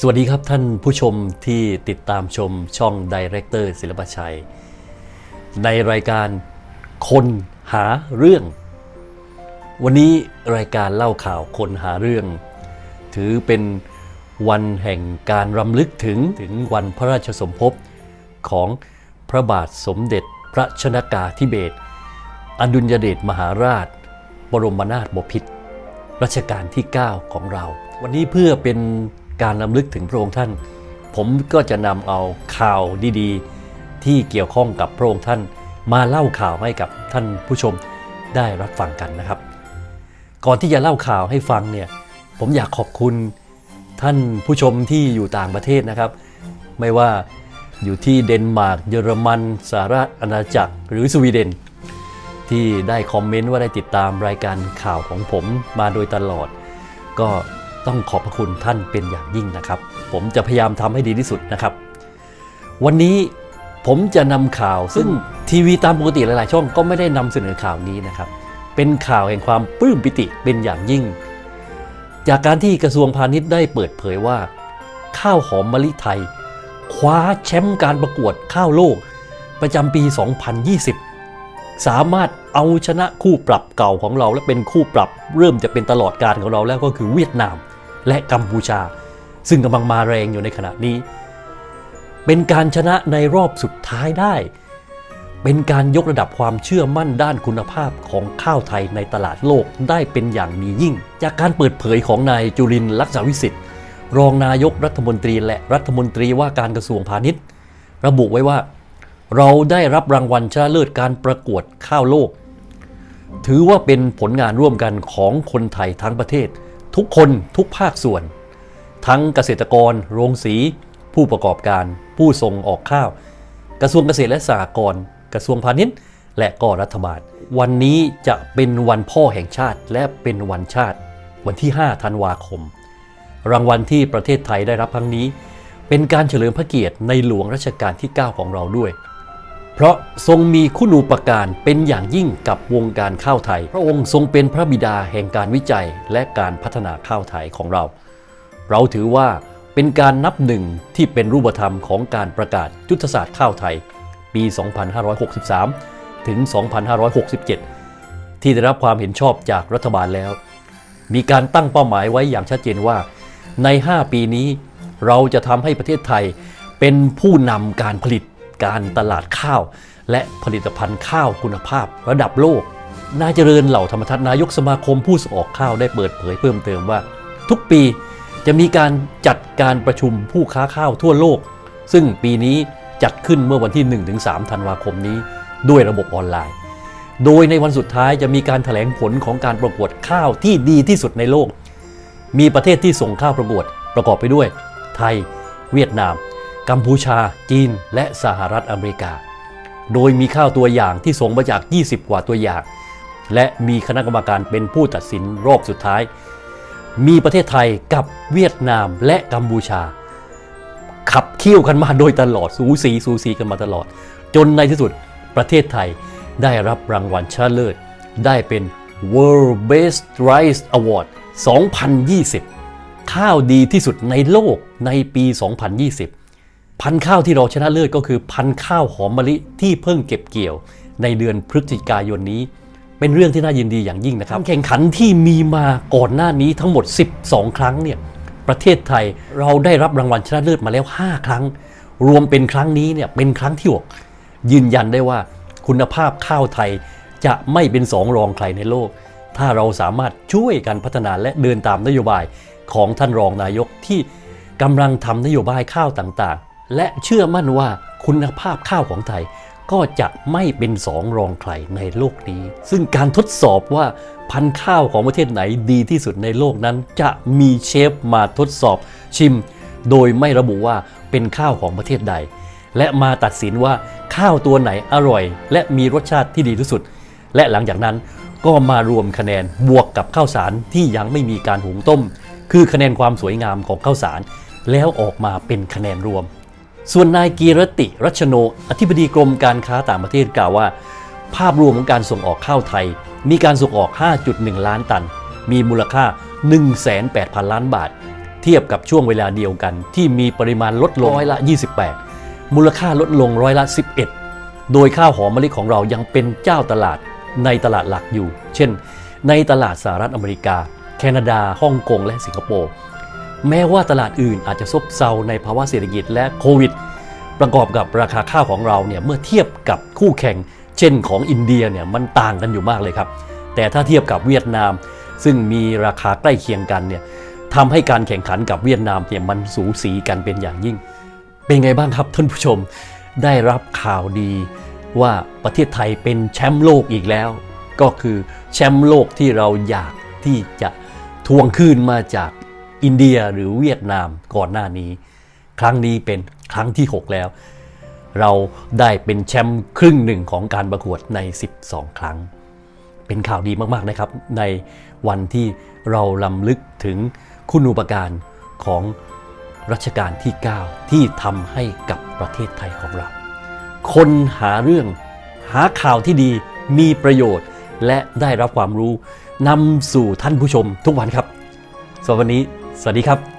สวัสดีครับท่านผู้ชมที่ติดตามชมช่องดีเรคเตอร์ศิลปชัย ในรายการคนหาเรื่อง วันนี้รายการเล่าข่าวคนหาเรื่อง ถือเป็นวันแห่งการรำลึกถึงถึงวันพระราชสมภพของพระบาทสมเด็จพระชนากาธิเบศรอดุลยเดชมหาราช บรมนาถบพิตรรัชกาลที่ 9 ของเรา วันนี้เพื่อเป็น การรำลึกถึงพระองค์ท่าน ผมก็จะนำเอาข่าวดีๆ ที่เกี่ยวข้องกับพระองค์ท่าน มาเล่าข่าวให้กับท่านผู้ชมได้รับฟังกันนะครับ ก่อนที่จะเล่าข่าวให้ฟังเนี่ยผมอยากขอบคุณท่านผู้ชมที่อยู่ต่างประเทศนะครับ ไม่ว่าอยู่ที่เดนมาร์กเยอรมันสหรัฐอาณาจักรหรือสวีเดน ที่ได้คอมเมนต์ว่าได้ติดตามรายการข่าวของผมมาโดยตลอด ก็ ต้องขอบพระคุณท่านเป็นอย่างยิ่งนะครับ ผมจะพยายามทำให้ดีที่สุดนะครับ วันนี้ผมจะนำข่าวซึ่งทีวีตามปกติหลาย ๆ ช่องก็ไม่ได้นำเสนอข่าวนี้นะครับ เป็นข่าวแห่งความปลื้มปิติเป็นอย่างยิ่ง จากการที่กระทรวงพาณิชย์ได้เปิดเผยว่า ข้าวหอมมะลิไทย คว้าแชมป์การประกวดข้าวโลก ประจำปี 2020 สามารถเอาชนะคู่ปรับเก่าของเราและเป็นคู่ปรับ เริ่มจะเป็นตลอดการของเราแล้วก็คือเวียดนาม และกัมพูชา ซึ่งกำลังมาแรงอยู่ในขณะนี้ เป็นการชนะในรอบสุดท้ายได้ เป็นการยกระดับความเชื่อมั่นด้านคุณภาพของข้าวไทยในตลาดโลกได้เป็นอย่างมียิ่ง จากการเปิดเผยของนายจุรินลักษณวิสิทธิ์รองนายกรัฐมนตรีและรัฐมนตรีว่าการกระทรวงพาณิชย์ ระบุไว้ว่า เราได้รับรางวัลชนะเลิศการประกวดข้าวโลก ถือว่าเป็นผลงานร่วมกันของคนไทยทั้งประเทศ ทุกคนทุกภาคส่วน ทั้งเกษตรกร โรงสี ผู้ประกอบการ ผู้ส่งออกข้าว กระทรวงเกษตรและสหกรณ์กระทรวงพาณิชย์ และก็รัฐบาล วันนี้จะเป็นวันพ่อแห่งชาติ และเป็นวันชาติ วันที่ 5 ธันวาคม รางวัลที่ประเทศไทยได้รับครั้งนี้ เป็นการเฉลิมพระเกียรติในหลวงรัชกาลที่ 9 ของเราด้วย เพราะทรงมีคุณูปการเป็นอย่างยิ่งกับวงการข้าวไทย พระองค์ทรงเป็นพระบิดาแห่งการวิจัยและการพัฒนาข้าวไทยของเรา เราถือว่าเป็นการนับหนึ่งที่เป็นรูปธรรมของการประกาศยุทธศาสตร์ข้าวไทย ปี 2563 ถึง 2567 ที่ได้รับความเห็นชอบจากรัฐบาลแล้ว มีการตั้งเป้าหมายไว้อย่างชัดเจนว่า ใน 5 ปีนี้ เราจะทำให้ประเทศไทยเป็นผู้นำการผลิต การตลาดข้าว และผลิตภัณฑ์ข้าวคุณภาพระดับโลก นายเจริญเหล่าธรรมทัศนายกสมาคมผู้ส่งออกข้าวได้เปิดเผยเพิ่มเติมว่า ทุกปีจะมีการจัดการประชุมผู้ค้าข้าวทั่วโลก ซึ่งปีนี้จัดขึ้นเมื่อวันที่ 1-3 ธันวาคมนี้ ด้วยระบบออนไลน์ โดยในวันสุดท้ายจะมีการถแถลงผลของการประกวดข้าวที่ดีที่สุดในโลก มีประเทศที่ส่งข้าวประกวดประกอบไปด้วย ไทย เวียดนาม กัมพูชา จีน และสหรัฐอเมริกา โดยมีข้าวตัวอย่างที่ส่งมาจาก 20 กว่าตัวอย่าง และมีคณะกรรมการเป็นผู้ตัดสินรอบสุดท้าย มีประเทศไทยกับเวียดนามและกัมพูชา ขับเคี่ยวกันมาโดยตลอด สูสีสูสีกันมาตลอด จนในที่สุดประเทศไทยได้รับรางวัลชนะเลิศได้เป็น World Best Rice Award 2020 ข้าวดีที่สุดในโลกในปี 2020 พันธุ์ข้าวที่เราชนะเลิศก็คือพันธุ์ข้าวหอมมะลิที่เพิ่งเก็บเกี่ยว ในเดือนพฤศจิกายนนี้ เป็นเรื่องที่น่ายินดีอย่างยิ่งนะครับแข่งขันที่มีมาก่อนหน้านี้ทั้งหมด 12 ครั้งเนี่ยประเทศไทยเราได้รับรางวัลชนะเลิศมาแล้ว 5 ครั้ง รวมเป็นครั้งนี้เนี่ยเป็นครั้งที่6ยืนยันได้ว่าคุณภาพข้าวไทยจะไม่เป็นสองรองใครในโลก ถ้าเราสามารถช่วยกันพัฒนาและเดินตามนโยบายของท่านรองนายกที่กำลังทำนโยบายข้าวต่าง และเชื่อมั่นว่าคุณภาพข้าวของไทยก็จะไม่เป็นสองรองใครในโลกนี้ ซึ่งการทดสอบว่าพันธุ์ข้าวของประเทศไหนดีที่สุดในโลกนั้น จะมีเชฟมาทดสอบชิม โดยไม่ระบุว่าเป็นข้าวของประเทศใด และมาตัดสินว่าข้าวตัวไหนอร่อย และมีรสชาติที่ดีที่สุด และหลังจากนั้นก็มารวมคะแนนบวกกับข้าวสารที่ยังไม่มีการหุงต้ม คือคะแนนความสวยงามของข้าวสาร แล้วออกมาเป็นคะแนนรวม ส่วนนายกีรติรัชโน อธิบดีกรมการค้าต่างประเทศกล่าวว่า ภาพรวมของการส่งออกข้าวไทย มีการส่งออก 5.1 ล้านตัน มีมูลค่า 1,800,000 ล้านบาท เทียบกับช่วงเวลาเดียวกัน ที่มีปริมาณลดลงร้อยละ 28 มูลค่าลดลงร้อยละ 11 โดยข้าวหอมมะลิของเรายังเป็นเจ้าตลาดในตลาดหลักอยู่ เช่น ในตลาดสหรัฐอเมริกา แคนาดาฮ่องกงและสิงคโปร์ แม้ว่าตลาดอื่นอาจจะซบเซาในภาวะเศรษฐกิจและโควิด ประกอบกับราคาข้าวของเราเนี่ยเมื่อเทียบกับคู่แข่ง เช่นของอินเดียเนี่ยมันต่างกันอยู่มากเลยครับ แต่ถ้าเทียบกับเวียดนาม ซึ่งมีราคาใกล้เคียงกันเนี่ยทำให้การแข่งขันกับเวียดนามเนี่ยมันสูสีกันเป็นอย่างยิ่ง เป็นไงบ้างครับท่านผู้ชมได้รับข่าวดีว่าประเทศไทยเป็นแชมป์โลกอีกแล้ว ก็คือแชมป์โลกที่เราอยากที่จะทวงคืนมาจาก อินเดียหรือเวียดนามก่อนหน้านี้ ครั้งนี้เป็นครั้งที่ 6 แล้ว เราได้เป็นแชมป์ครึ่งหนึ่งของการประกวดใน 12 ครั้ง เป็นข่าวดีมากๆนะครับ ในวันที่เราลำลึกถึงคุณูปการของรัชกาลที่ 9 ที่ทำให้กับประเทศไทยของเรา คนหาเรื่องหาข่าวที่ดีมีประโยชน์และได้รับความรู้นำสู่ท่านผู้ชมทุกวันครับสำหรับวันนี้ สวัสดีครับ